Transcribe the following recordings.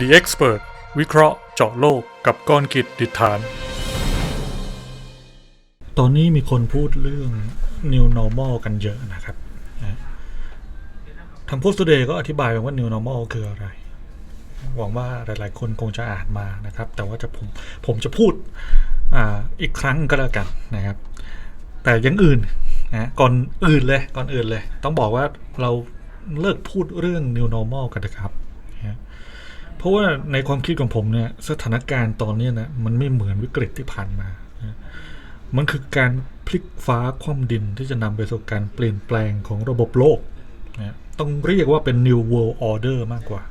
The Expert วิเคราะห์เจาะโลกกับกรกิจดิษฐาน ตอนนี้มีคนพูดเรื่อง New Normal กันเยอะนะครับทาง Post Today ก็อธิบายไปว่า New Normal คืออะไร หวังว่าหลาย ๆ คนคงจะอ่านมานะครับ แต่ว่าจะผมผมจะพูดออีกครั้งก็แล้วกันนะครับ แต่ยังอื่นนะก่อนอื่นเลยก่อนอื่นเลย ต้องบอกว่าเราเลิกพูดเรื่อง new normal กันนะครับ เพราะว่าในความคิดของผมเนี่ยสถานการณ์ตอนนี้นะมันไม่เหมือนวิกฤตที่ผ่านมามันคือการพลิกฟ้าคว่ำดินที่จะนำไปสู่การเปลี่ยนแปลงของระบบโลกนะต้องเรียกว่าเป็น new world order มากกว่า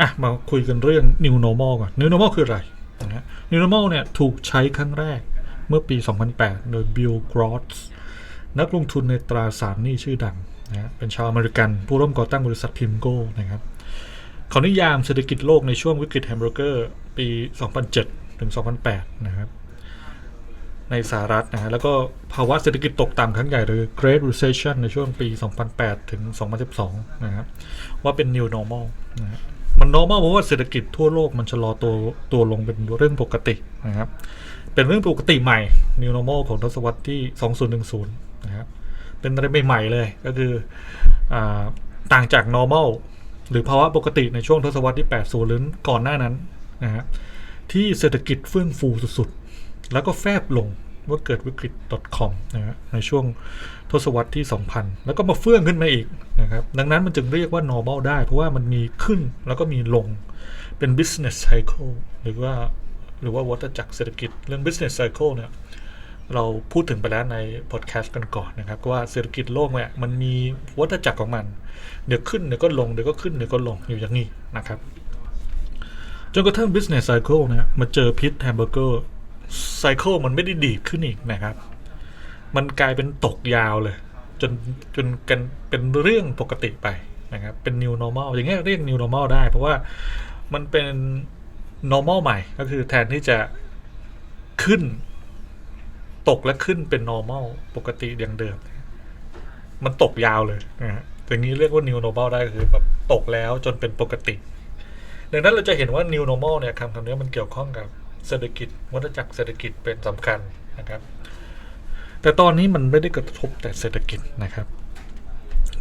อะมาคุยกันเรื่อง new normal ก่อน new normal คืออะไรนะ new normal เนี่ยถูกใช้ครั้งแรกเมื่อปี 2008 โดย Bill Gross นักลงทุนในตราสารหนี้ชื่อดัง นะเป็นชาวอเมริกัน ผู้ร่วมก่อตั้งบริษัทพิมโก้นะครับเขานิยามเศรษฐกิจโลกในช่วงวิกฤตแฮมเบอร์เกอร์ ปี 2007 ถึง 2008 นะครับ ในสหรัฐนะฮะแล้วก็ภาวะเศรษฐกิจตกต่ำครั้งใหญ่หรือ Great Recession ในช่วงปี 2008 ถึง 2012 นะครับ ว่าเป็น New Normal นะฮะมัน normal เพราะว่าเศรษฐกิจทั่วโลกมันชะลอตัวตัวลงเป็นเรื่องปกตินะครับ เป็นเรื่องปกติใหม่ New Normal ของทศวรรษที่ 2010นะครับ เป็นอะไรใหม่ๆเลยก็คืออต่างจาก normal หรือภาวะปกติในช่วงทศวรรษที่ 80 หรือก่อนหน้านั้นนะฮะที่เศรษฐกิจเฟื่องฟูสุดๆ แล้วก็แฟบลงว่าเกิดวิกฤต .com นะฮะในช่วงทศวรรษที่ 2000 แล้วก็มาเฟื่องขึ้นมาอีกนะครับดังนั้นมันจึงเรียกว่า normal ได้ เพราะว่ามันมีขึ้นแล้วก็มีลงเป็น business cycle หรือว่าหรือว่าวัฏจักรเศรษฐกิจเรื่อง business cycle เนี่ย เราพูดถึงไปแล้วในพอดแคสต์กันก่อนนะครับว่าเศรษฐกิจโลกเนี่ยมันมีวัฏจักรของมัน เดี๋ยวขึ้นเดี๋ยวก็ลงเดี๋ยวก็ขึ้นเดี๋ยวก็ลงอยู่อย่างนี้นะครับ จนกระทั่ง business cycle เนี่ยมาเจอพิษแฮมเบอร์เกอร์ cycle มันไม่ได้ดีดขึ้นอีกนะครับ มันกลายเป็นตกยาวเลย จนจนกันเป็นเรื่องปกติไปนะครับ เป็น new normal อย่างเงี้ยเรียก new normal ได้ เพราะว่ามันเป็น normal ใหม่ก็คือแทนที่จะขึ้น ตกและขึ้นเป็น normal ปกติอย่างเดิม มันตกยาวเลยนะฮะอย่างนี้เรียกว่า new normal ได้คือแบบตกแล้วจนเป็นปกติ ดังนั้นเราจะเห็นว่า new normal เนี่ยคำคำนี้มันเกี่ยวข้องกับเศรษฐกิจวัฏจักรเศรษฐกิจเป็นสำคัญนะครับ แต่ตอนนี้มันไม่ได้กระทบแต่เศรษฐกิจนะครับ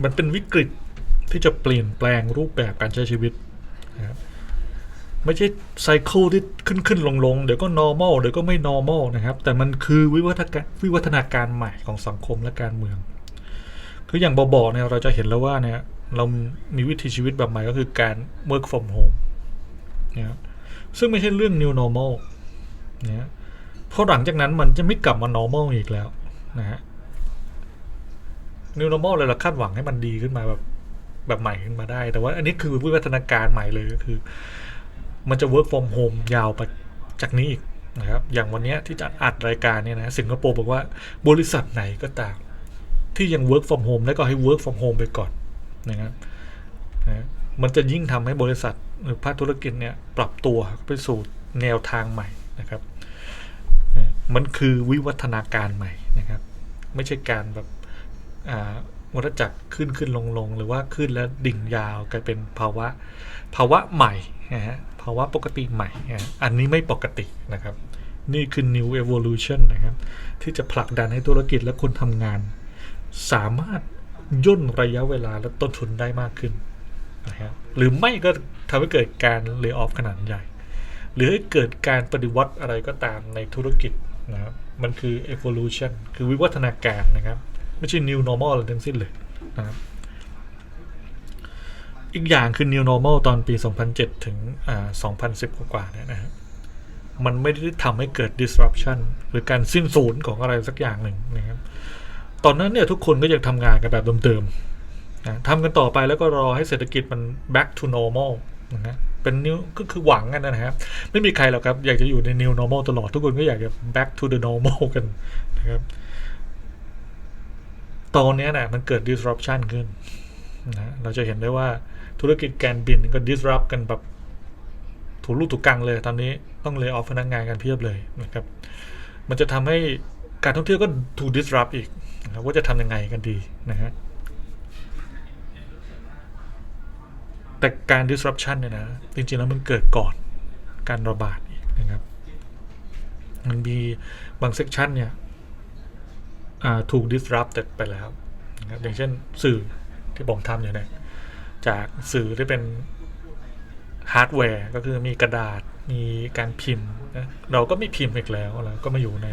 มันเป็นวิกฤตที่จะเปลี่ยนแปลงรูปแบบการใช้ชีวิตนะครับ ไม่ใช่ไซเคิลที่ขึ้นขึ้นลงลงเดี๋ยวก็ normal เดี๋ยวก็ไม่ normal นะครับ แต่มันคือวิวัฒนาการวิวัฒนาการใหม่ของสังคมและการเมือง คืออย่างบอๆเนี่ยเราจะเห็นแล้วว่าเนี่ยเรามีวิถีชีวิตแบบใหม่ก็คือการ work from home นะซึ่งไม่ใช่เรื่อง new normal นะเพราะหลังจากนั้นมันจะไม่กลับมา normal อีกแล้วนะฮะ new normal เลยเราคาดหวังให้มันดีขึ้นมาแบบแบบใหม่ขึ้นมาได้ แต่ว่าอันนี้คือวิวัฒนาการใหม่เลยก็คือ มันจะ work from home ยาวไปจากนี้อีกนะครับ อย่างวันนี้ที่จะอัดรายการเนี่ยนะสิงคโปร์บอกว่าบริษัทไหนก็ตาม ที่ยัง work from home แล้วก็ให้ work from home ไปก่อนนะครับนะมันจะยิ่งทำให้บริษัทหรือภาคธุรกิจเนี่ยปรับตัวไปสู่แนวทางใหม่นะครับนะมันคือวิวัฒนาการใหม่นะครับ ไม่ใช่การแบบวัฏจักรขึ้นขึ้นลงลงหรือว่าขึ้นแล้วดิ่งยาวกลายเป็นภาวะภาวะใหม่นะฮะาวะปกติใหม่อันนี้ไม่ปกตินะครับ นี่คือ new evolution นะครับ ที่จะผลักดันให้ธุรกิจและคนทำงาน สามารถย่นระยะเวลาและต้นทุนได้มากขึ้นนะครับหรือไม่ก็ทำให้เกิดการเลิกออฟขนาดใหญ่ หรือให้เกิดการปฏิวัติอะไรก็ตามในธุรกิจนะครับมันคือ evolution คือวิวัฒนาการนะครับ ไม่ใช่ new normal อะไรทั้งสิ้นเลยนะครับ อีกอย่างคือ new normal ตอนปี 2007 ถึงอ่า2010 กว่าๆเนี่ยนะครับมันไม่ได้ทำให้เกิด disruption หรือการสิ้นสูญของอะไรสักอย่างหนึ่งนะครับตอนนั้นเนี่ยทุกคนก็ยังทำงานกันแบบเดิมๆนะทำกันต่อไปแล้วก็รอให้เศรษฐกิจมัน back to normal นะฮะเป็น new ก็คือหวังกันนะครับ ไม่มีใครหรอกครับ อยากจะอยู่ใน new normal ตลอดทุกคนก็อยากจะ back to the normal กันนะครับ ตอนนี้ยนะมันเกิด disruption ขึ้น นะเราจะเห็นได้ว่าธุรกิจการบินก็ disrupt กันแบบถูลูกถูกกังเลยตอนนี้ต้องเลยออฟพนักงานกันเพียบเลยนะครับ มันจะทำให้การท่องเที่ยวก็ถูก disrupt อีกนะว่าจะทำยังไงกันดีนะฮะแต่การ disruption เนี่ยนะ จริงๆ แล้วมันเกิดก่อนการระบาดอีกนะครับ มันมีบางเซกชันเนี่ยถูก disrupt ไปแล้วนะครับอย่างเช่นสื่อ ที่ผมทำอยู่เนี่ยจากสื่อที่เป็นฮาร์ดแวร์ก็คือมีกระดาษมีการพิมพ์นะเราก็ไม่พิมพ์อีกแล้วแล้วก็มาอยู่ใน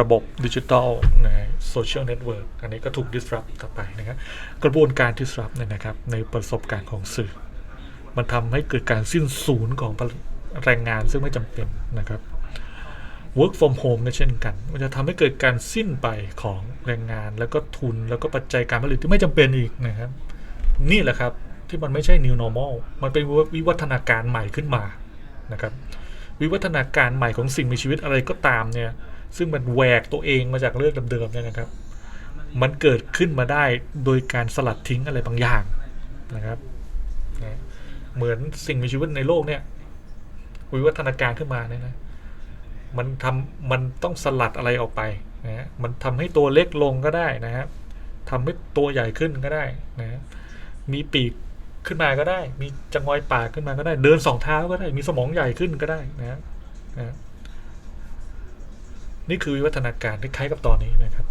ระบบดิจิทัลในโซเชียลเน็ตเวิร์กอันนี้ก็ถูก disrupt ต่อไปนะครับกระบวนการ disrupt เนี่ยนะครับในประสบการณ์ของสื่อ มันทำให้เกิดการสิ้นสูญของแรงงานซึ่งไม่จำเป็นนะครับ work from home ก็เช่นกัน มันจะทำให้เกิดการสิ้นไปของแรงงาน แล้วก็ทุนแล้วก็ปัจจัยการผลิตที่ไม่จำเป็นอีกนะครับ นี่แหละครับที่มันไม่ใช่ new normal มันเป็นวิวัฒนาการใหม่ขึ้นมานะครับ วิวัฒนาการใหม่ของสิ่งมีชีวิตอะไรก็ตามเนี่ย ซึ่งมันแหวกตัวเองมาจากเรื่องเดิมๆเนี่ยนะครับ มันเกิดขึ้นมาได้โดยการสลัดทิ้งอะไรบางอย่างนะครับเหมือนสิ่งมีชีวิตในโลกเนี่ย วิวัฒนาการขึ้นมาเนี่ยนะ มันทำมันต้องสลัดอะไรออกไปนะฮะมันทำให้ตัวเล็กลงก็ได้นะครับทำให้ตัวใหญ่ขึ้นก็ได้นะมีปีกขึ้นมาก็ได้ มีจงอยปากขึ้นมาก็ได้ เดินสองเท้าก็ได้ มีสมองใหญ่ขึ้นก็ได้นะฮะนะฮะนี่คือวิวัฒนาการที่คล้ายกับตอนนี้นะครับ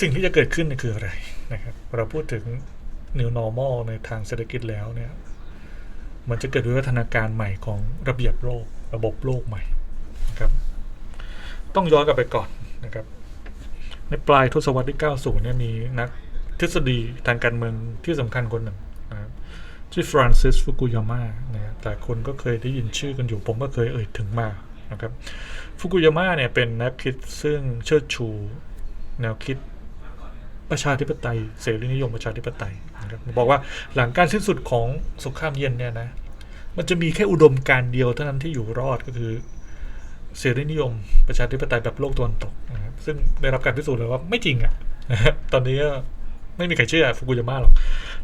สิ่งที่จะเกิดขึ้นนี่คืออะไรนะครับ เราพูดถึง new normal ในทางเศรษฐกิจแล้วเนี่ย มันจะเกิดวิวัฒนาการใหม่ของระเบียบโลก ระบบโลกใหม่นะครับ ต้องย้อนกลับไปก่อนนะครับ ในปลายทศวรรษที่ 90 เนี่ยมีนักทฤษฎีทางการเมืองที่สำคัญคนหนึ่งนะครับชื่อฟรานซิสฟุกุยาม่านะแต่คนก็เคยได้ยินชื่อกันอยู่ ผมก็เคยเอ่ยถึงมานะครับ ฟุกุยาม่าเนี่ยเป็นนักคิดซึ่งเชิดชู แนวคิด ประชาธิปไตยเสรีนิยมประชาธิปไตยนะครับบอกว่าหลังการสิ้นสุดของสงครามเย็นเนี่ยนะมันจะมีแค่อุดมการเดียวเท่านั้นที่อยู่รอดก็คือเสรีนิยม ประชาธิปไตยแบบโลกตะวันตกนะครับซึ่งได้รับการพิสูจน์แล้วว่าไม่จริงอะ่ะนะครับตอนนี้ก็ไม่มีใครเชื่อฟุกุยาม่าหรอก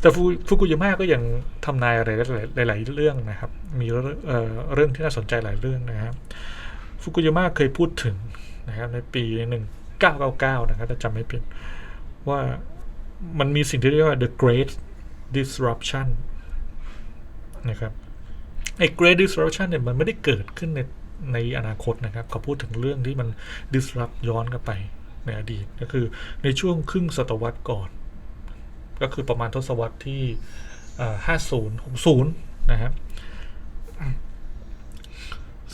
แต่ฟุฟุกุยาม่าก็ยังทำนายอะไรหลาย ๆ เรื่องนะครับ มีเรื่องเอ่อเรื่องที่น่าสนใจหลายเรื่องนะครับฟุกุยาม่าเคยพูดถึงนะครับในปี 1999 นะครับถ้าจำไม่ผิด ว่ามันมีสิ่งที่เรียกว่า the great disruption นะครับไอ้ great disruption เนี่ยมันไม่ได้เกิดขึ้นในในอนาคตนะครับเขาพูดถึงเรื่องที่มัน disrupt ย้อนกลับไปในอดีต ก็คือในช่วงครึ่งศตวรรษก่อน ก็คือประมาณทศวรรษที่ห้าศูนย์หกศูนย์นะครับ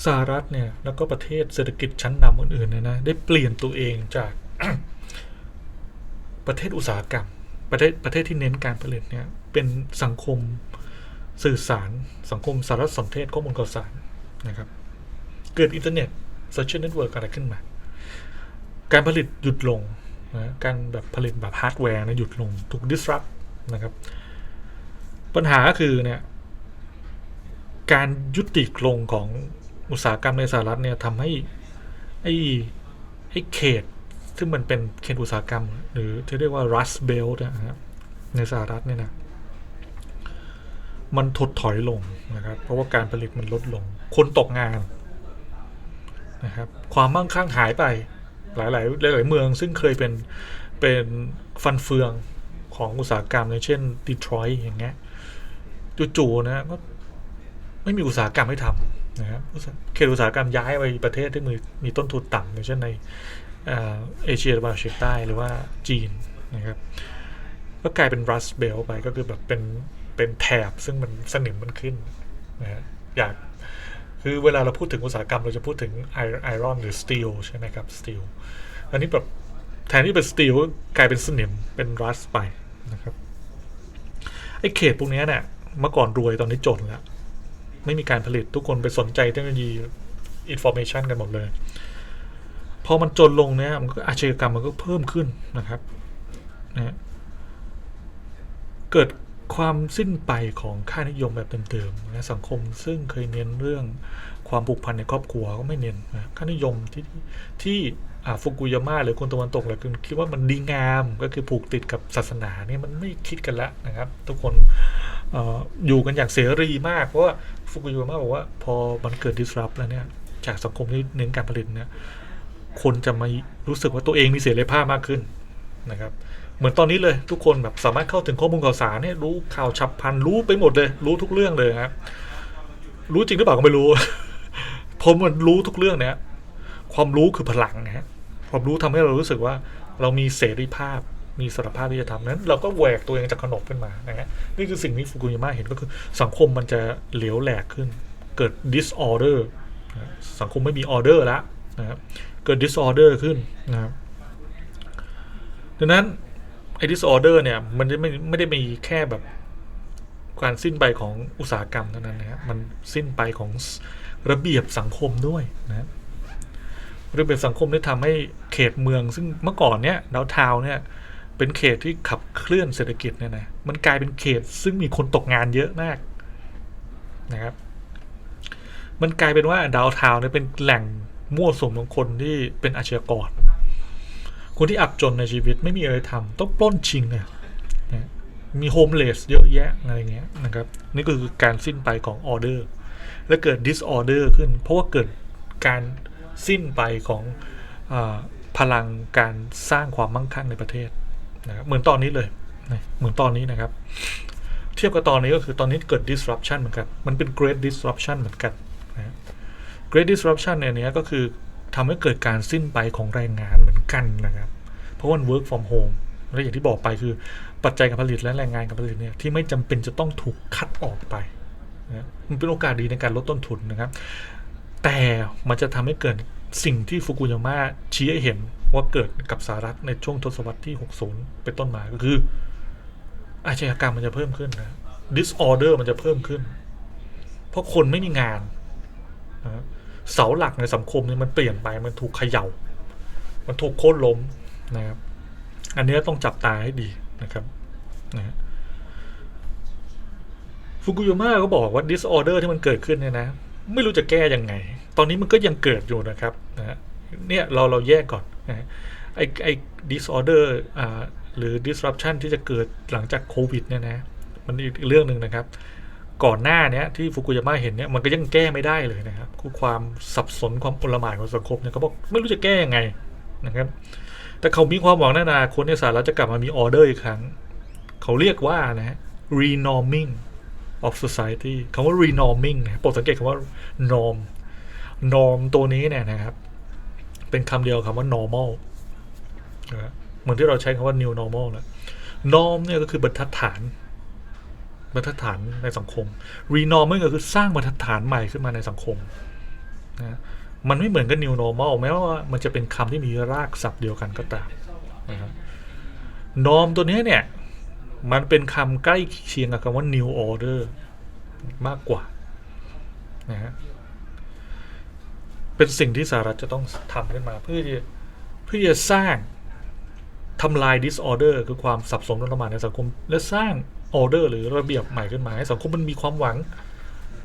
สหรัฐเนี่ย แล้วก็ประเทศเศรษฐกิจชั้นนำอื่นๆเนี่ยนะ ได้เปลี่ยนตัวเองจาก ประเทศอุตสาหกรรม ประเทศประเทศที่เน้นการผลิตเนี่ยเป็นสังคมสื่อสาร สังคมสารสนเทศข้อมูลข่าวสารนะครับ เกิดอินเทอร์เน็ตโซเชียลเน็ตเวิร์กอะไรขึ้นมา การผลิตหยุดลงนะการแบบผลิตแบบฮาร์ดแวร์นะหยุดลงถูก disrupt นะครับ ปัญหาก็คือเนี่ยการยุติลงของอุตสาหกรรมในสหรัฐเนี่ยทำให้ไอ้ไอ้เขต ซึ่งมันเป็นเขตอุตสาหกรรม หรือที่เรียกว่า Rust Belt นะครับในสหรัฐเนี่ยนะมันถดถอยลงนะครับ เพราะว่าการผลิตมันลดลง คนตกงานนะครับ ความมั่งคั่งหายไปหลายๆหลาย ๆ เมืองซึ่งเคยเป็นเป็นฟันเฟืองของอุตสาหกรรมอย่างเช่นดีทรอยต์อย่างเงี้ยจู่ๆนะก็ไม่มีอุตสาหกรรมให้ทำนะครับเขตอุตสาหกรรมย้ายไปประเทศที่มีมีต้นทุนต่ำอย่างเช่นใน เอเชียตะวันออกเฉียงใต้หรือว่าจีนนะครับก็กลายเป็นรัสเบลไปก็คือแบบเป็นเป็นแถบซึ่งมันสนิมมันขึ้นนะฮะอยากคือเวลาเราพูดถึงอุตสาหกรรมเราจะพูดถึงไอรอนหรือสตีลใช่ไหมครับสตีลอันนี้แบบแทนที่เป็นสตีลกลายเป็นสนิมเป็นรัสไปนะครับไอเขตพวกนี้เนี่ยเมื่อก่อนรวยตอนนี้จนแล้ว ไม่มีการผลิตทุกคนไปสนใจเทคโนโลยีอินโฟเมชันกันหมดเลย อมันจนลงเนี่ยมันก็อาชญากรรมมันก็เพิ่มขึ้นนะครับนะเกิดความสิ้นไปของค่านิยมแบบเดิมๆนะสังคมซึ่งเคยเน้นเรื่องความผูกพันในครอบครัวก็ไม่เน้นนะค่านิยมที่ที่ฟุกุยาม่าหรือคนตะวันตกหลายคนคิดว่ามันดีงามก็คือผูกติดกับศาสนาเนี่ยมันไม่คิดกันล้วนะครับ ทุกคนออยู่กันอย่างเสรีมากเพราะว่าฟุกุยาม่าบอกว่าพอมันเกิด disrupt แล้วเนี่ยจากสังคมที่เน้นการผลิตเนี่ย คนจะมารู้สึกว่าตัวเองมีเสรีภาพมากขึ้นนะครับ เหมือนตอนนี้เลยทุกคนแบบสามารถเข้าถึงข้อมูลข่าวสารเนี่ยรู้ข่าวฉับพลันรู้ไปหมดเลย รู้ทุกเรื่องเลยครับรู้จริงหรือเปล่าก็ไม่รู้ ผมมันรู้ทุกเรื่องเนี่ยความรู้คือพลังนะฮะความรู้ทำให้เรารู้สึกว่าเรามีเสรีภาพมีสารภาพที่จะทำนั้น เราก็แหวกตัวเองจากขนบขึ้นมานะฮะนี่คือสิ่งที่ฟุกุยามะเห็นก็คือสังคมมันจะเหลวแหลกขึ้น เกิด disorder สังคมไม่มี order แล้วนะครับ เกิด disorder ขึ้นนะครับดังนั้นไอ้ disorder เนี่ย มันไม่ไม่ได้มีแค่แบบการสิ้นไปของอุตสาหกรรมเท่านั้นนะครับมันสิ้นไปของระเบียบสังคมด้วยนะระเบียบสังคมที่ทำให้เขตเมือง ซึ่งเมื่อก่อนเนี้ยดาวทาวเนี่ยเป็นเขตที่ขับเคลื่อนเศรษฐกิจเนี่ยนะมันกลายเป็นเขตซึ่งมีคนตกงานเยอะมากนะครับ มันกลายเป็นว่าดาวทาวเนี่ยเป็นแหล่ง มั่วสุมของคนที่เป็นอาชญากร คนที่อับจนในชีวิตไม่มีอะไรทำต้องปล้นชิงเนี่ยมีโฮมเลสเยอะแยะอะไรเงี้ยนะครับ นี่ก็คือการสิ้นไปของออเดอร์และเกิด disorder ขึ้น เพราะว่าเกิดการสิ้นไปของอพลังการสร้างความมั่งคั่งในประเทศนะครับเหมือนตอนนี้เลยเหมือนตอนนี้นะครับ เทียบกับตอนนี้ก็คือตอนนี้เกิด disruption เหมือนกัน มันเป็น great disruption เหมือนกันนะ great disruption เนี่ยเนี้ยก็คือทำให้เกิดการสิ้นไปของแรงงานเหมือนกันนะครับ เพราะว่า work from home และอย่างที่บอกไปคือปัจจัยการผลิตและแรงงานการผลิตเนี่ยที่ไม่จำเป็นจะต้องถูกคัดออกไปนะมันเป็นโอกาสดีในการลดต้นทุนนะครับ แต่มันจะทำให้เกิดสิ่งที่ฟุกุยามะชี้ให้เห็นว่าเกิดกับสหรัฐในช่วงทศวรรษที่ 60 เป็นต้นมาก็คือ อาชญากรรมมันจะเพิ่มขึ้นนะ disorder มันจะเพิ่มขึ้น เพราะคนไม่มีงานนะ เสาหลักในสังคมเนี่ยมันเปลี่ยนไปมันถูกเขย่า มันถูกโค่นล้มนะครับ อันนี้ต้องจับตาให้ดีนะครับนะฟุกุโยมะก็บอกว่า disorder ที่มันเกิดขึ้นเนี่ยนะ ไม่รู้จะแก้ยังไง ตอนนี้มันก็ยังเกิดอยู่นะครับนะเนี่ยเราเราแยกก่อนนะฮะไอไอ disorder อ่าหรือ disruption ที่จะเกิดหลังจากโควิดเนี่ยนะ มันอีกเรื่องหนึ่งนะครับ ก่อนหน้าเนี้ยที่ฟุกุยามะเห็นเนี่ยมันก็ยังแก้ไม่ได้เลยนะครับคือความสับสนความโอลหม่านของสังคมเนี่ยเขาบอกไม่รู้จะแก้ยังไงนะครับ แต่เขามีความหวังในอนาคตในสหรัฐจะกลับมามีออเดอร์อีกครั้ง เขาเรียกว่านะฮะ renorming of society คำว่า renorming นะโปรดสังเกตคำว่า norm norm ตัวนี้เนี่ยนะครับ เป็นคำเดียวกับคำว่า normal นะเหมือนที่เราใช้คำว่า new normal นะ norm เนี่ยก็คือบรรทัดฐาน บรรทัดฐานในสังคม renorming ก็คือสร้างบรรทัดฐานใหม่ขึ้นมาในสังคมนะมันไม่เหมือนกับ new normal แม้ว่ามันจะเป็นคำที่มีรากศัพท์เดียวกันก็ตามนะครับ norm ตัวนี้เนี่ย มันเป็นคำใกล้เคียงกับคำว่า new order มากกว่านะฮะเป็นสิ่งที่สหรัฐจะต้องทำขึ้นมาเพื่อเพื่อจะสร้างทำลาย disorder คือความสับสนระหว่างในสังคม และสร้าง order หรือระเบียบใหม่ขึ้นมาให้สังคมมันมีความหวัง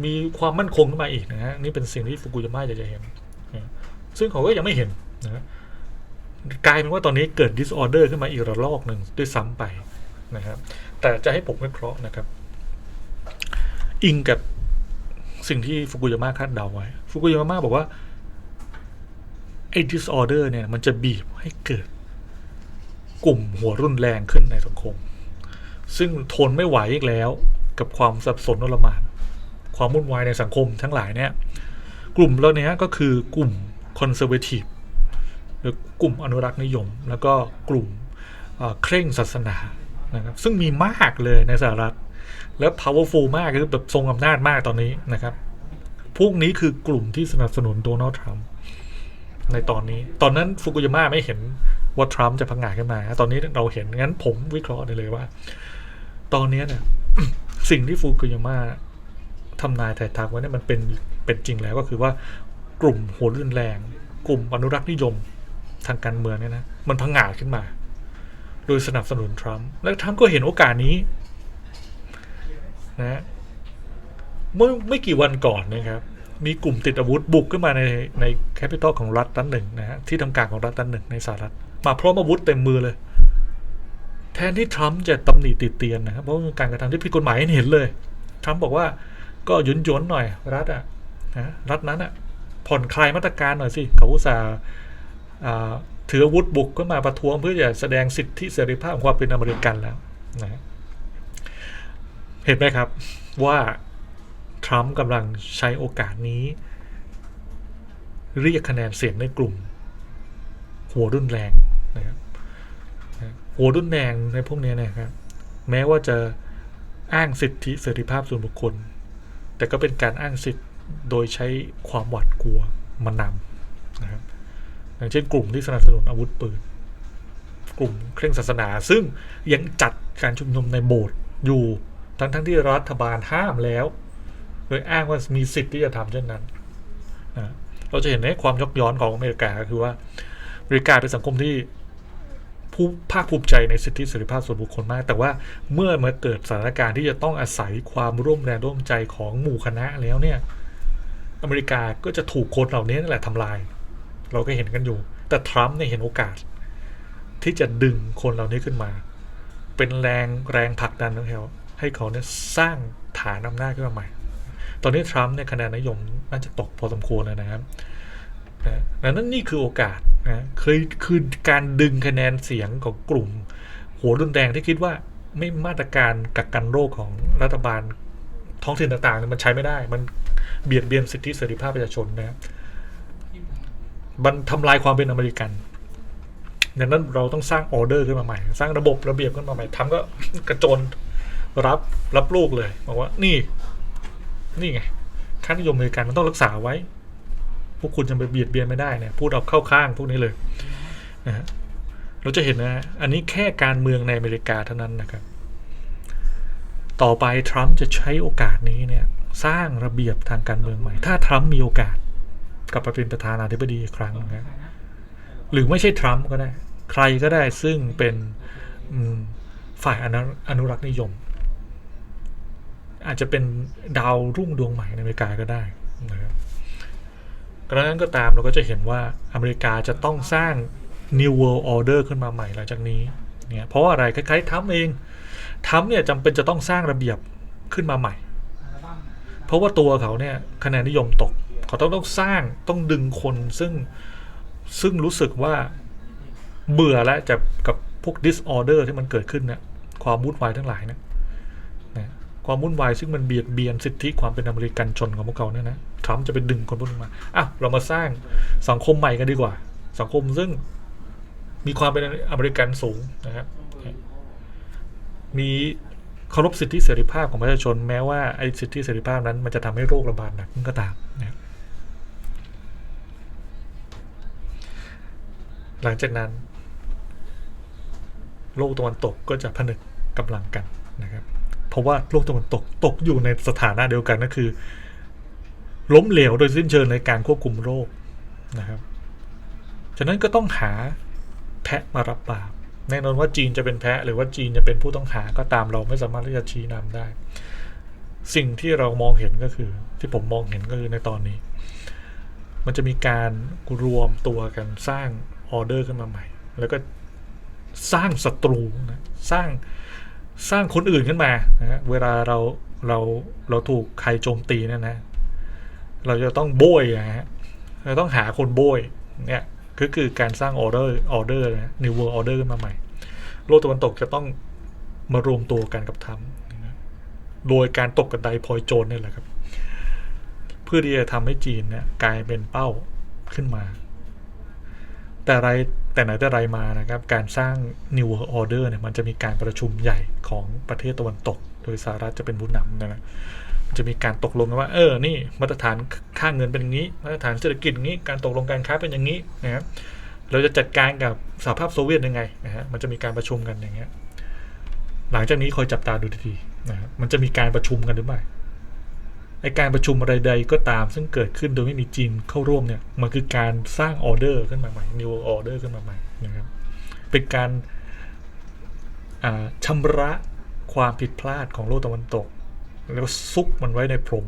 มีความมั่นคงขึ้นมาอีกนะฮะนี่เป็นสิ่งที่ฟุกุยามะอยากจะเห็นนะซึ่งเขาก็ยังไม่เห็นนะกลายเป็นว่าตอนนี้เกิด disorder ขึ้นมาอีกระลอกหนึ่งด้วยซ้ำไปนะครับแต่จะให้ผมวิเคราะห์นะครับ อิงกับสิ่งที่ฟุกุยามะคาดเดาไว้ฟุกุยามะบอกว่าไอ้ disorder เนี่ยมันจะบีบให้เกิดกลุ่มหัวรุนแรงขึ้นในสังคม ซึ่งทนไม่ไหวอีกแล้ว กับความสับสนโอลมาน ความวุ่นวายในสังคมทั้งหลายเนี่ย กลุ่มเหล่านี้ก็คือกลุ่มคอนเซอร์เวทีฟหรือกลุ่มอนุรักษ์นิยม แล้วก็กลุ่มเคร่งศาสนานะครับซึ่งมีมากเลยในสหรัฐ แล้ว powerful มากคือแบบทรงอำนาจมากตอนนี้นะครับ พวกนี้คือกลุ่มที่สนับสนุนโดนัลด์ทรัมป์ในตอนนี้ ตอนนั้นฟุกุยามะไม่เห็นว่าทรัมป์จะพังงาขึ้นมา ตอนนี้เราเห็นงั้นผมวิเคราะห์ได้เลยว่า ตอนนี้เนี่ยสิ่งที่ฟุกุยามะทำนายถ่ายทักไว้เนี่ยมันเป็นเป็นจริงแล้วก็คือว่ากลุ่มหัวรุนแรง กลุ่มอนุรักษ์นิยมทางการเมืองเนี่ยนะมันพังงาขึ้นมา โดยสนับสนุนทรัมป์และทรัมป์ก็เห็นโอกาสนี้นะเมื่อไม่กี่วันก่อนนะครับ มีกลุ่มติดอาวุธบุกขึ้นมาในในแคปิตอลของรัฐนั้นหนึ่งนะฮะที่ทำการของรัฐนั้นหนึ่งในสหรัฐมาพร้อมอาวุธเต็มมือเลย แทนที่ทรัมป์จะตำหนิติดเตียนนะครับเพราะเป็นการกระทำที่ผิดกฎหมายเห็นเลยทรัมป์บอกว่าก็หยุนหยนๆหน่อยรัฐอะนะรัฐนั้นอะผ่อนคลายมาตรการหน่อยสิเขาอุตส่าห์ถืออาวุธบุกก็มาประท้วงเพื่อจะแสดงสิทธิเสรีภาพของความเป็นอเมริกันแล้วนะเห็นไหมครับว่าทรัมป์กำลังใช้โอกาสนี้ เรียกคะแนนเสียงในกลุ่ม หัวรุนแรง หัวรุนแรงในพวกนี้นะครับ แม้ว่าจะอ้างสิทธิเสรีภาพส่วนบุคคล แต่ก็เป็นการอ้างสิทธิ์โดยใช้ความหวาดกลัวมานำนะครับอย่างเช่นกลุ่มที่สนับสนุนอาวุธปืน กลุ่มเคร่งศาสนา ซึ่งยังจัดการชุมนุมในโบสถ์อยู่ทั้งทั้งที่รัฐบาลห้ามแล้ว โดยอ้างว่ามีสิทธิ์ที่จะทำเช่นนั้นนะเราจะเห็นในความยกย้อนของอเมริกาก็คือว่าอเมริกาเป็นสังคมที่ ผู้ภาคภูมิใจในสิทธิเสรีภาพส่วนบุคคลมาก แต่ว่าเมื่อมาเกิดสถานการณ์ที่จะต้องอาศัยความร่วมแรงร่วมใจของหมู่คณะแล้วเนี่ย อเมริกาก็จะถูกคนเหล่านี้นั่นแหละทำลาย เราก็เห็นกันอยู่ แต่ทรัมป์เนี่ยเห็นโอกาส ที่จะดึงคนเหล่านี้ขึ้นมา เป็นแรงแรงผลักดันของเขาให้เขาเนี่ยสร้างฐานอำนาจขึ้นมาใหม่ ตอนนี้ทรัมป์เนี่ยคะแนนนิยมน่าจะตกพอสมควรเลยนะครับนะดังนั้นนี่คือโอกาส นะเคยคือการดึงคะแนนเสียงของกลุ่ม หัวรุนแรงที่คิดว่าไม่มาตรการกักกันโรคของรัฐบาลท้องถิ่นต่างๆ มันใช้ไม่ได้ มันเบียดเบียนสิทธิเสรีภาพประชาชนนะครับมันทำลายความเป็นอเมริกันดังนั้นเราต้องสร้างออเดอร์ขึ้นมาใหม่ สร้างระบบระเบียบขึ้นมาใหม่ทำก็กระโจนรับรับลูกเลย บอกว่านี่ นี่ไงค่านิยมอเมริกันมันต้องรักษาไว้ วกคุณจะไปเบียดเบียนไม่ได้เนี่ยพูดเอาเข้าข้างพวกนี้เลยนะฮะเราจะเห็นนะอันนี้แค่การเมืองในอเมริกาเท่านั้นนะครับ ต่อไปทรัมป์จะใช้โอกาสนี้เนี่ยสร้างระเบียบทางการเมืองใหม่ ถ้าทรัมป์มีโอกาสกลับมาเป็นประธานาธิบดีอีกครั้งนะหรือไม่ใช่ทรัมป์ก็ได้ ใครก็ได้ซึ่งเป็นฝ่ายอนุอนุรักษ์นิยม อาจจะเป็นดาวรุ่งดวงใหม่ในอเมริกาก็ได้นะครับ กระนั้นก็ตามเราก็จะเห็นว่าอเมริกาจะต้องสร้าง New World Order ขึ้นมาใหม่หลังจากนี้เนี่ยเพราะาอะไรคล้ายๆทรัมเองทรัมเนี่ยจำเป็นจะต้องสร้างระเบียบขึ้นมาใหม่ เพราะว่าตัวเขาเนี่ยคะแนนนิยมตก เขาต้องต้องสร้างต้องดึงคนซึ่งซึ่งรู้สึกว่าเบื่อแล้วจะกับพวก disorder ที่มันเกิดขึ้นเนี่ยความวุ่นวายทั้งหลายเนี่ยความวุ่นวายซึ่งมันเบียดเบียนสิทธิความเป็นอเมริกันชนของพวกเขาเนี่ยนะ ทรัมป์จะไปดึงคนพวกนี้มาอะเรามาสร้างสังคมใหม่กันดีกว่า สังคมซึ่งมีความเป็นอเมริกันสูงนะครับมีเคารพสิทธิเสรีภาพของประชาชนแม้ว่าไอ้สิทธิเสรีภาพนั้น มันจะทำให้โรคระบาดหนักขึ้นก็ตามนะหลังจากนั้น โลกตะวันตกก็จะผนึกกำลังกันนะครับ เพราะว่าโลกตะวันตกตกอยู่ในสถานะเดียวกันก็คือ ล้มเหลวโดยสิ้นเชิงในการควบคุมโรคนะครับ ฉะนั้นก็ต้องหาแพะมารับบาปแน่นอนว่าจีนจะเป็นแพะหรือว่าจีนจะเป็นผู้ต้องหาก็ตามเราไม่สามารถที่จะชี้นำได้ สิ่งที่เรามองเห็นก็คือ ที่ผมมองเห็นก็คือในตอนนี้ มันจะมีการรวมตัวกันสร้างออเดอร์ขึ้นมาใหม่ แล้วก็สร้างศัตรูนะสร้างสร้างคนอื่นขึ้นมานะเวลาเราเราเราถูกใครโจมตีเนี่ยนะ เราจะต้องโบยนะฮะเราต้องหาคนโบยเนี่ยก็คือการสร้างออเดอร์ออเดอร์นะ New World Order ขึ้นมาใหม่ โลกตะวันตกจะต้องมารวมตัวกันกับทำโดยการตกกระไดพลอยโจรเนี่ยแหละครับ เพื่อที่จะทำให้จีนเนี่ยกลายเป็นเป้าขึ้นมา แต่ไรแต่ไหนแต่ไรมานะครับ การสร้าง New World Order เนี่ยมันจะมีการประชุมใหญ่ของประเทศตะวันตก โดยสหรัฐจะเป็นผู้นำนะ จะมีการตกลงกันว่า เออ นี่มาตรฐานค่าเงินเป็นอย่างนี้ มาตรฐานเศรษฐกิจอย่างนี้ การตกลงการค้าเป็นอย่างนี้นะครับเราจะจัดการกับสหภาพโซเวียตยังไงนะฮะ มันจะมีการประชุมกันอย่างเงี้ย หลังจากนี้คอยจับตาดูดีๆนะมันจะมีการประชุมกันหรือไม่ไอการประชุมอะไรใดก็ตาม ซึ่งเกิดขึ้นโดยไม่มีจีนเข้าร่วมเนี่ย มันคือการสร้างออเดอร์ขึ้นมาใหม่ new order ขึ้นมาใหม่นะครับ เป็นการชำระความผิดพลาดของโลกตะวันตก แล้วก็ซุกมันไว้ในพรม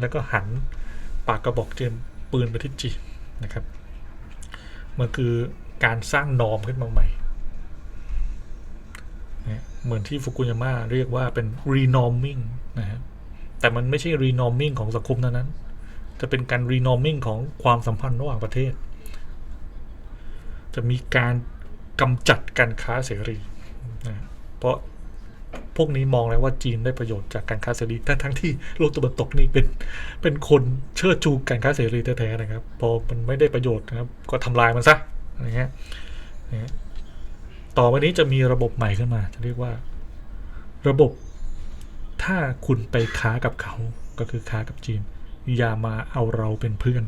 แล้วก็หันปากกระบอกเจมปืนไปที่จีนะครับมันคือการสร้างนอมขึ้นมาใหม่นะเหมือนที่ฟุกุยาม่าเรียกว่าเป็น renorming นะฮะแต่มันไม่ใช่ renorming ของสังคมนั้นนั้น จะเป็นการ renorming ของความสัมพันธ์ระหว่างประเทศ จะมีการกำจัดการค้าเสรีนะเพราะ พวกนี้มองแล้วว่าจีนได้ประโยชน์จากการค้าเสรีทั้งทั้งที่โลกตะวันตกนี่เป็นเป็นคนเชิดชูการค้าเสรีแท้ๆนะครับ พอมันไม่ได้ประโยชน์นะครับก็ทำลายมันซะอะไรเงี้ยต่อไปนี้จะมีระบบใหม่ขึ้นมา จะเรียกว่า ระบบถ้าคุณไปค้ากับเขาก็คือค้ากับจีน อย่ามาเอาเราเป็นเพื่อน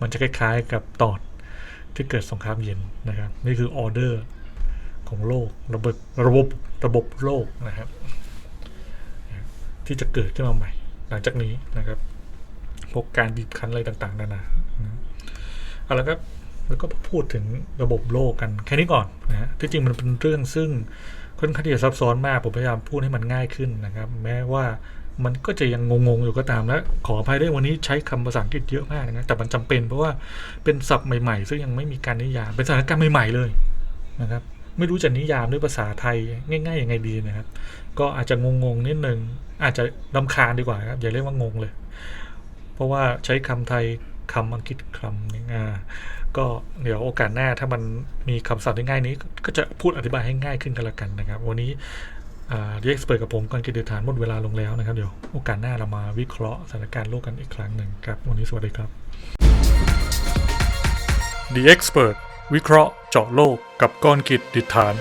มันจะคล้ายๆกับตอนที่เกิดสงครามเย็นนะครับ นี่คือออเดอร์ ของโลกระบบระบบระบบโลกนะครับ ที่จะเกิดขึ้นมาใหม่ หลังจากนี้นะครับพวกการบีบคั้นอะไรต่างๆนานานะเอาละครับแล้วก็พูดถึงระบบโลกกันแค่นี้ก่อนนะฮะที่จริงมันเป็นเรื่องซึ่งค่อนข้างที่จะซับซ้อนมากผมพยายามพูดให้มันง่ายขึ้นนะครับ แม้ว่ามันก็จะยังงงๆอยู่ก็ตามและขออภัยด้วยวันนี้ใช้คำภาษาอังกฤษเยอะมากนะแต่มันจำเป็นเพราะว่าเป็นศัพท์ใหม่ๆ ซึ่งยังไม่มีการนิยามเป็นสถานการณ์ใหม่ๆเลยนะครับ ไม่รู้จะนิยามด้วยภาษาไทยง่ายๆยังไงดีนะครับ ก็อาจจะงงๆนิดนึงอาจจะลำคาญดีกว่าครับอย่าเรียกว่างงเลย เพราะว่าใช้คำไทยคำอังกฤษคำนึงอ่าก็เดี๋ยวโอกาสหน้าถ้ามันมีคำศัพท์ที่ง่ายนี้ ก็จะพูดอธิบายให้ง่ายขึ้นกันละกันนะครับ วันนี้เรียกเปิดกับผมก่อนกิจฐานหมดเวลาลงแล้วนะครับ เดี๋ยวโอกาสหน้าเรามาวิเคราะห์สถานการณ์โลกกันอีกครั้งหนึ่งครับ วันนี้สวัสดีครับ The Expert วิเคราะห์เจาะโลกกับก้อนกิจดิษฐาน